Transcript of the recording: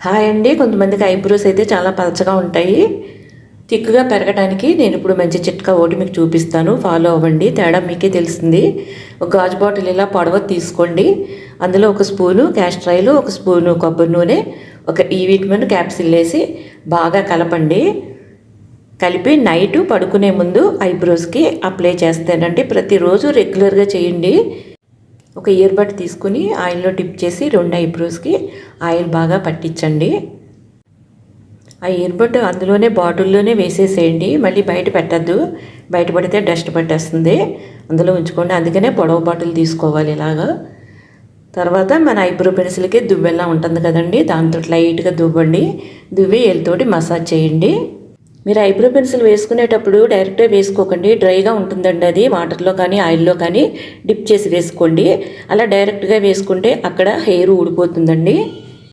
Hi అండి. కొంతమందికి eyebrows అయితే చాలా పలచగా ఉంటాయి. తిక్కుగా పెరగడానికి నేను ఇప్పుడు మంచి చిట్కా ఒకటి మీకు చూపిస్తాను. ఫాలో అవ్వండి. తేడా మీకే తెలుస్తుంది ఒక గాజు బాటిల్ ఇలా పొడవ తీసుకోండి. అందులో ఒక స్పూను క్యాస్ట్రాయిల్ ఒక స్పూను కొబ్బరి నూనె ఒక ఈ విటమిన్ క్యాప్సిల్ వేసి బాగా కలపండి. కలిపి నైట్ పడుకునే ముందు ఐబ్రోస్కి అప్లై చేస్తానండి. ప్రతిరోజు రెగ్యులర్గా చేయండి. ఒక ఇయర్ బడ్ తీసుకుని ఆయిల్లో డిప్ చేసి రెండు ఐబ్రోస్కి ఆయిల్ బాగా పట్టించండి. ఆ ఇయర్ బడ్ అందులోనే బాటిల్లోనే వేసేసేయండి. మళ్ళీ బయట పెట్టద్దు. బయట పడితే డస్ట్ పట్టేస్తుంది. అందులో ఉంచుకోండి. అందుకనే పొడవు బాటిల్ తీసుకోవాలి ఇలాగా. తర్వాత మన ఐబ్రో పెన్సిల్కి దువ్వెల్లా ఉంటుంది కదండి. దాంతో లైట్గా దువ్వండి. దువ్వి ఎల్తోటి మసాజ్ చేయండి. మీరు ఐబ్రో పెన్సిల్ వేసుకునేటప్పుడు డైరెక్ట్గా వేసుకోకండి. డ్రైగా ఉంటుందండి అది. వాటర్లో కానీ ఆయిల్లో కానీ డిప్ చేసి వేసుకోండి. అలా డైరెక్ట్గా వేసుకుంటే అక్కడ హెయిర్ ఊడిపోతుందండి.